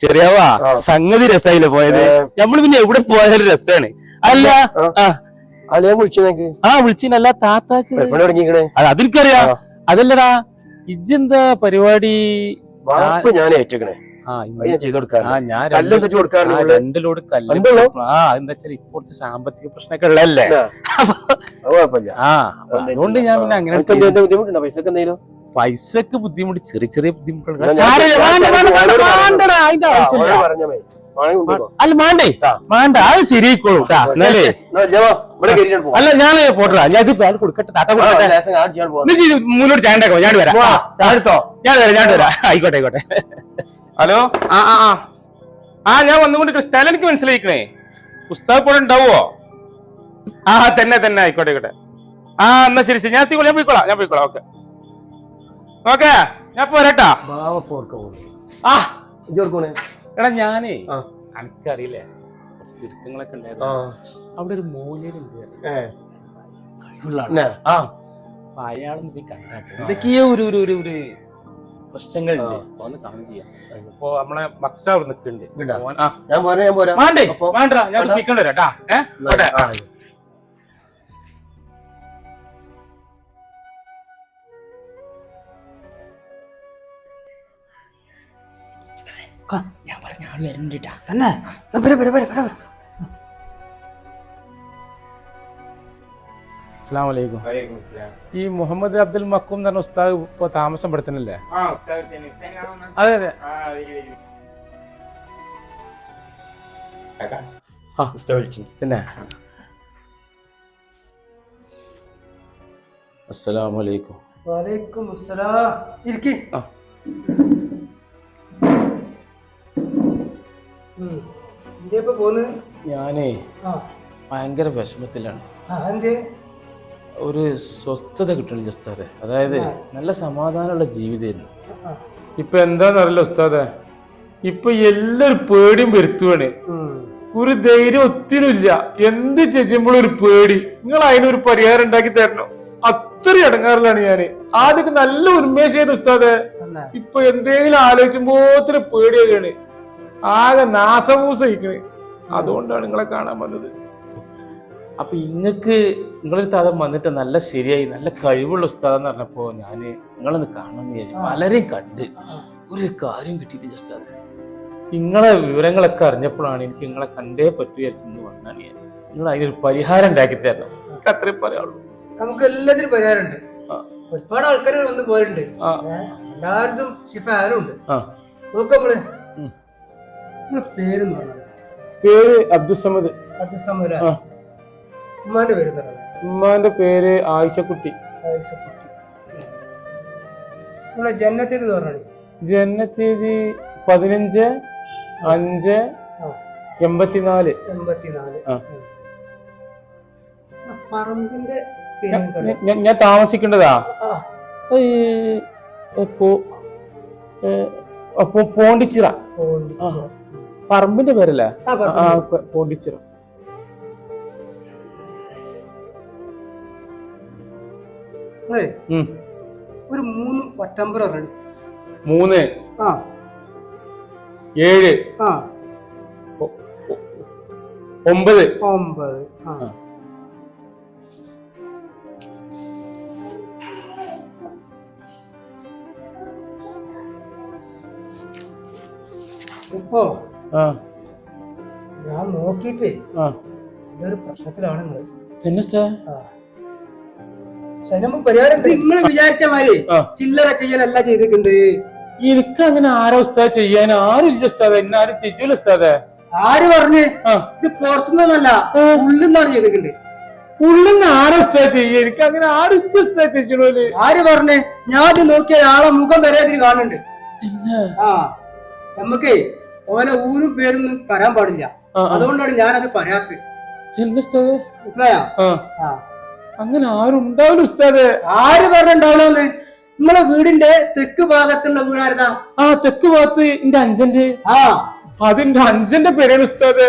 ചെറിയവാ. സംഗതി രസായില്ലേ പോയത്? ഏ. നമ്മൾ പിന്നെ എവിടെ പോയാലും രസാണ്. അല്ല അളിയാ വിളിച്ചേക്ക് ആ വിളിച്ചിനല്ല താത്താക്ക്. അതെനിക്കറിയാം. അതല്ലടാ ഇജ്ജെന്താ പരിപാടി? ഞാൻ ഏറ്റെടുക്കണേ. ആ അത് ഇന്ന് ഞാൻ ചെയ്ത് കൊടുക്കാറ് ആ ഞാൻ രണ്ട് കല്ലും? ആ എന്താ വെച്ചാൽ ഇപ്പൊ കുറച്ച് സാമ്പത്തിക പ്രശ്നമൊക്കെ ഉള്ളല്ലേ ആ. അതുകൊണ്ട് ഞാൻ പിന്നെ അങ്ങനെ പൈസക്ക് ബുദ്ധിമുട്ട് ചെറിയ ചെറിയ ബുദ്ധിമുട്ടുകൾ. അല്ല മാണ്ടേ ആ. വേണ്ട അത് ശരിയായിക്കോളൂ. എന്നാലേ. അല്ല ഞാൻ പോട്ടാ ഞാൻ ഇത് പാൽ കൊടുക്കട്ടെ താത്ത മുന്നോട്ട് ചായ ഞാൻ വരാം? ഞാൻ വരാം ഞാൻ വരാം. ആയിക്കോട്ടെ ആയിക്കോട്ടെ. ഹലോ? ആ ആ ആ. ആ ഞാൻ വന്നുകൊണ്ട് സ്ഥലം എനിക്ക് മനസ്സിലായിക്കണേ. പുസ്തകം പോലെ ഉണ്ടാവോ ആ തന്നെ തന്നെ ആയിക്കോട്ടെ ആയിക്കോട്ടെ. ആ എന്നാ ശരി ശരി. ഞാൻ എത്തിക്കോളാം ഞാൻ പോയിക്കോളാം ഞാൻ പോയിക്കോളാം. ഓക്കെ. ഓക്കെ ഞാൻ പോരട്ടാ. ആ. ഇജ്ജ് കൊടുക്കണേ. എടാ ഞാനേ ആ. എനിക്കറിയില്ലേ കുറച്ച് തിരുത്തങ്ങളൊക്കെ ഉണ്ടായിരുന്നു. അവിടെ ഒരു കഴിവുള്ള ആൾ. ആ. അപ്പൊ അയാളൊന്ന് പോയി കണ്ടാട്ടെ എന്തൊക്കെയോ ഒരു ഒരു ഒരു ഒരു പ്രശ്നങ്ങളുണ്ട്. ഒന്ന് കാണും ചെയ്യാം. ഇപ്പൊ നമ്മളെ മക്സ അവിടെ നിൽക്കുന്നുണ്ട്. ഇണ്ടാ? ഓൻ- ആ. ഞാൻ പോരാ ഞാൻ പോരാ. വേണ്ടേ? അപ്പൊ- വേണ്ട ഞാൻ വേണ്ട? പിക്കണ്ട വരാട്ടാ ഏ? ഓട്ടെ ആ, ഞാൻ പറഞ്ഞ ആൾ വരുന്നുണ്ടാ തന്നെ. അസ്സാം വലൈക്കും ഈ മുഹമ്മദ് അബ്ദുൽ മക്കും എന്ന് പറഞ്ഞ ഉസ്താദ് ഇപ്പൊ താമസം പെടുത്തണല്ലേ അതെ അതെ. ആ പിന്നെ? അസ്സലാമലൈക്കും. വലൈക്കും അസ്സലാം. ഇരിക്കേ. ആ. ഞാനേ. ഭയങ്കര വിഷമത്തിലാണ്? ഒരു സ്വസ്ഥത കിട്ടണില്ല ഉസ്താദെ. അതായത് നല്ല സമാധാനമുള്ള ജീവിതമായിരുന്നു. ഇപ്പൊ എന്താന്നറിയില്ല ഉസ്താദെ. ഇപ്പൊ എല്ലാരും പേടിയും വരുത്തുവാണ് ഒരു ധൈര്യം ഒത്തിരില്ല എന്ത് ചെയ്യുമ്പോഴും ഒരു പേടി. നിങ്ങൾ അതിനൊരു പരിഹാരം ഉണ്ടാക്കി തരണം? അത്ര ഇടങ്ങാറിലാണ് ഞാൻ. ആദ്യമൊക്കെ നല്ല ഉന്മേഷമായിരുന്നു ഉസ്താദെ. ഇപ്പൊ എന്തെങ്കിലും ആലോചിച്ചുമ്പോ പേടിയാണ് ആകെ നാസമൂസയിക്കണ്. അതുകൊണ്ടാണ് നിങ്ങളെ കാണാൻ വന്നത്. അപ്പൊ ഇങ്ങക്ക് നിങ്ങളൊരു തലം വന്നിട്ട് നല്ല ശരിയായി നല്ല കഴിവുള്ള ഉസ്താദെന്ന് പറഞ്ഞപ്പോ ഞാൻ നിങ്ങളൊന്ന് കാണണം വിചാരിച്ചു. പലരെയും കണ്ട് ഒരു കാര്യം കിട്ടിയിട്ട് ജസ്റ്റ് ഉസ്താദ്. നിങ്ങളെ വിവരങ്ങളൊക്കെ അറിഞ്ഞപ്പോഴാണ് എനിക്ക് നിങ്ങളെ കണ്ടേ പറ്റു വിചാരിച്ചെന്ന് വന്നാണ് ഞാൻ. നിങ്ങൾ അതിനൊരു പരിഹാരം ഉണ്ടാക്കി തരണം. എനിക്ക് അത്രയും പറയാനുള്ളൂ. നമുക്ക് എല്ലാത്തിനും പരിഹാരമുണ്ട്. ഒരുപാട് ആൾക്കാർ വന്ന് പോയിട്ടുണ്ട്. എല്ലാവർക്കും ശിഫ ആരും ഉണ്ട്. നോക്കാം നമ്മൾ. പേരെന്ന് പറഞ്ഞത് പേര് അബ്ദുസമദ്. അബ്ദുസമദ്. ഉമ്മാന്റെ പേര് ഉമ്മാന്റെ പേര് ആയിഷക്കുട്ടി. ആയിഷക്കുട്ടി. നിങ്ങളെ ജന്നത്തിന് പറഞ്ഞു? ജനത്തീയതി പതിനഞ്ച് അഞ്ച്. എൺപത്തിനാല്. എൺപത്തിനാല്. പറമ്പിന്റെ ഞാൻ- താമസിക്കേണ്ടതാ? പോണ്ടിച്ചിറ. പോണ്ടിച്ചേരി. ആ. പറമ്പിന്റെ പേരല്ലേ? ആ, ആ, പറമ്പ്. ആ, പ- പോണ്ടിച്ചിറ നിങ്ങളെ ഉം. ഒരു മൂന്ന് ഒറ്റമ്പർ പറഞ്ഞു മൂന്ന്. ആ. ഏഴ്. ആ. ഒമ്പത്. ഒമ്പത്. ആ. ഇപ്പോ ഞാൻ നോക്കിയിട്ടേ ഇതൊരു പ്രശ്നത്തിലാണ് നിങ്ങൾ. അതിന് നമുക്ക് പരിഹാരം നിങ്ങൾ വിചാരിച്ച മാതിരി ചില്ലറ ചെയ്യലല്ല ചെയ്തിട്ടുണ്ട്. എനിക്ക് അങ്ങനെ ആരോ ഉസ്താദ് ചെയ്യാൻ? ആരും ഇല്ല ഉസ്താദ്. എന്നെ ആരും ചെയ്യൂല ഉസ്താദെ. ആര് പറഞ്ഞ്? ഇത് പുറത്തുനിന്നല്ല ഉള്ളിന്നാണ് ചെയ്തിട്ടുണ്ട്. ഉള്ളിന്ന് ആരോ ഉസ്താദ് ചെയ്യാ? എനിക്ക് അങ്ങനെ ആരും ഇല്ല ഉസ്താദ് ചെയ്യണോൽ ആര് പറഞ്ഞ്? ഞാൻ നോക്കിയ ആളെ മുഖം വരെ ഇതിന് കാണുന്നുണ്ട്. ആ. നമുക്കേ ഓനെ ഊരും പേരൊന്നും പറയാൻ പാടില്ല. അതുകൊണ്ടാണ് ഞാനത് പറയാത്തത് മനസ്സിലായോ? അങ്ങനെ ആരും ഉണ്ടാവില്ല ഉസ്താദ്. ആര് പറഞ്ഞിണ്ടാവണോന്ന് നിങ്ങളെ വീടിന്റെ തെക്ക് ഭാഗത്തുള്ള വീടായിരുന്നാ ആ തെക്ക് ഭാഗത്ത് എന്റെ അഞ്ചന്റെ. ആ. അതിന്റെ അഞ്ചന്റെ പേരാണ് ഉസ്താദ്.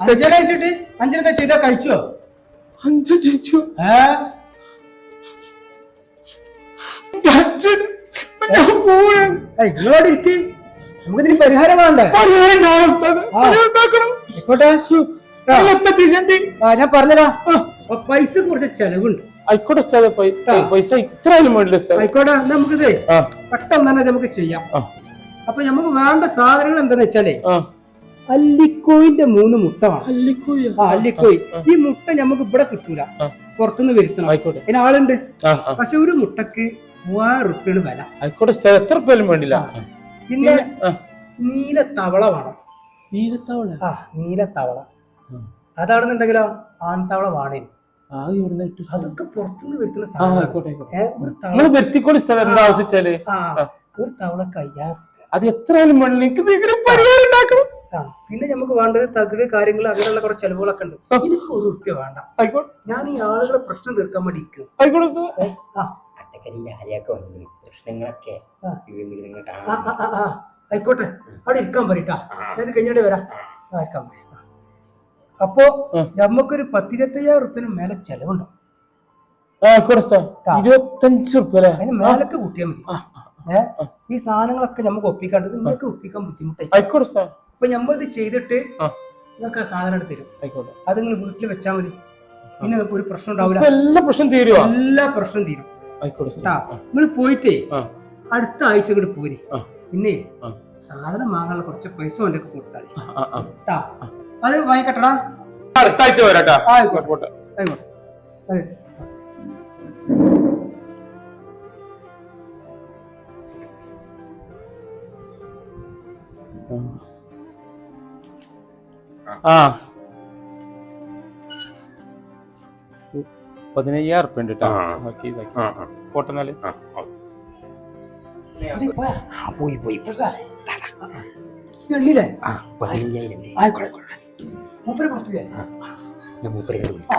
അഞ്ചന കഴിച്ചിട്ട് അഞ്ചനത്തെ ചെയ്താ? കഴിച്ചോ? അഞ്ചൻ ചേച്ചു ഏ? ഞാൻ ഇങ്ങളോട് ഇരിക്ക്. നമുക്ക് ഇതിന് പരിഹാരം വേണ്ടേ? ഞാൻ പറഞ്ഞതാ പൈസ കുറച്ച് ചെലവുണ്ട്. ആയിക്കോട്ടെ. പൈസ ഇത്ര വേണ്ടില്ല ആയിക്കോട്ടെ നമുക്കിത് പെട്ടെന്ന് തന്നെ നമുക്ക് ചെയ്യാം. അപ്പൊ നമുക്ക് വേണ്ട സാധനങ്ങൾ എന്താന്ന് വെച്ചാലേ അല്ലിക്കോയിന്റെ മൂന്ന് മുട്ട അല്ലിക്കോയി. അല്ലിക്കോയ ആ അല്ലിക്കോയി. ആ. ഈ മുട്ട നമുക്ക് ഇവിടെ കിട്ടൂല. പുറത്തുനിന്ന് വരുത്തണം. ആയിക്കോട്ടെ. അതിന് ആളുണ്ട്. പക്ഷെ ഒരു മുട്ടക്ക് മൂവായിരം റുപ്യാണ് വില. ആയിക്കോട്ടെ എത്ര റുപ്യാലും വേണ്ടില്ല. പിന്നെ നീലത്തവള നീല തവള വേണം. നീലത്തവള? ആ നീല തവള ഉം. അതാണെന്നുണ്ടെങ്കിലോ ആൺതവള വാണേ അതൊക്കെ പുറത്തുനിന്ന് വരുത്തുന്ന സാധനം നിങ്ങൾ എന്താ ആവശ്യിച്ചാൽ. ഒരു തവള അയ്യായിരം അത് എത്ര പരിഹാരം ഉണ്ടാക്കണം പിന്നെ നമുക്ക് വേണ്ടത് തകിട് കാര്യങ്ങൾ അങ്ങനെയുള്ള കുറച്ച് ചെലവുകളൊക്കെ ഉണ്ട്. എനിക്ക് ഒരു റുപ്യ വേണ്ട. ഞാൻ ഈ ആളുകളെ പ്രശ്നം തീർക്കാൻ വേണ്ടി ഉസ്താദ്. ആരെയൊക്കെ വന്നു പ്രശ്നങ്ങളൊക്കെ നിങ്ങൾ. ആയിക്കോട്ടെ. അവിടെ ഇരിക്കാൻ പറയട്ടാ ഞാൻ ഇത് കഴിഞ്ഞിട്ട് വരാം? ആ, ഇരിക്കാൻ പറയും. അപ്പോ. നമുക്കൊരു പത്തിരുപത്തയ്യായിരം റുപ്യന് മേലെ ചെലവുണ്ടോ? ആ, ആയിക്കോട്ടെ ഉസ്താദ്. ആ. ഇരുപത്തഞ്ച് റുപ്യ അതിന് മേലൊക്കെ കൂട്ടിയാൽ മതി. ഈ സാധനങ്ങളൊക്കെ നമുക്ക് ഒപ്പിക്കാണ്ടത് നിങ്ങൾക്ക് ഒപ്പിക്കാൻ ബുദ്ധിമുട്ടായി. ആയിക്കോട്ടെ ഉസ്താദ്. അപ്പൊ നമ്മളിത് ഇത് ചെയ്തിട്ട്. നിങ്ങൾക്ക് ആ സാധനം എടുത്ത് തരും. ആയിക്കോട്ടെ. അത് നിങ്ങൾ വീട്ടിൽ വെച്ചാൽ മതി. പിന്നെ നിങ്ങൾക്ക് ഒരു പ്രശ്നം ഉണ്ടാവില്ല. ഇപ്പൊ എല്ലാ പ്രശ്നം തീരും എല്ലാ പ്രശ്നം തീരും. കേട്ടാ. നിങ്ങൾ പോയിട്ടേ അടുത്ത ആഴ്ച ഇങ്ങോട്ട് പോരി. പിന്നെ. സാധനം വാങ്ങാനുള്ള കുറച്ച് പൈസ കൊണ്ടൊക്കെ കൊടുത്താളി. കേട്ടാ അത് വാങ്ങിക്കട്ടടാ അടുത്ത ആഴ്ച വരാട്ടാ ആയിക്കോട്ടെ. ആയിക്കോട്ടെ. ആ. പതിനയ്യായിരം ഉറുപ്പ്യ ഉണ്ട് കേട്ടോ. പോട്ടെന്നാൽ പോയാ? പോയി. പതിനയ്യായിരം. ആയിക്കോട്ടെ മൂപ്പര് കൊടുത്തില്ലേ ഞാൻ മൂപ്പരെ കണ്ടു. ആ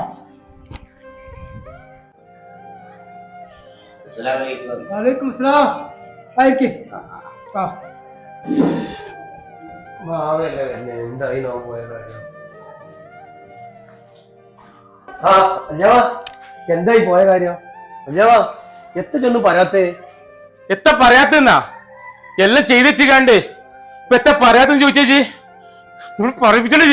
വലൈക്കും അസ്സലാം. ആയിരിക്കെ. ആ മാവല്ലേ വരുന്നേ? എന്തായി നോ എന്തായി പോയ കാര്യം? എത്ര ചെന്നു പറയാത്തേ. എത്ത പറയാത്തെന്നാ? എല്ലാം ചെയ്ത് വെച്ചിക്കാണ്ട് ഇപ്പൊ എത്ത പറയാത്തെന്ന് ചോദിച്ചേച്ചി. പറയിപ്പിച്ചോളൂ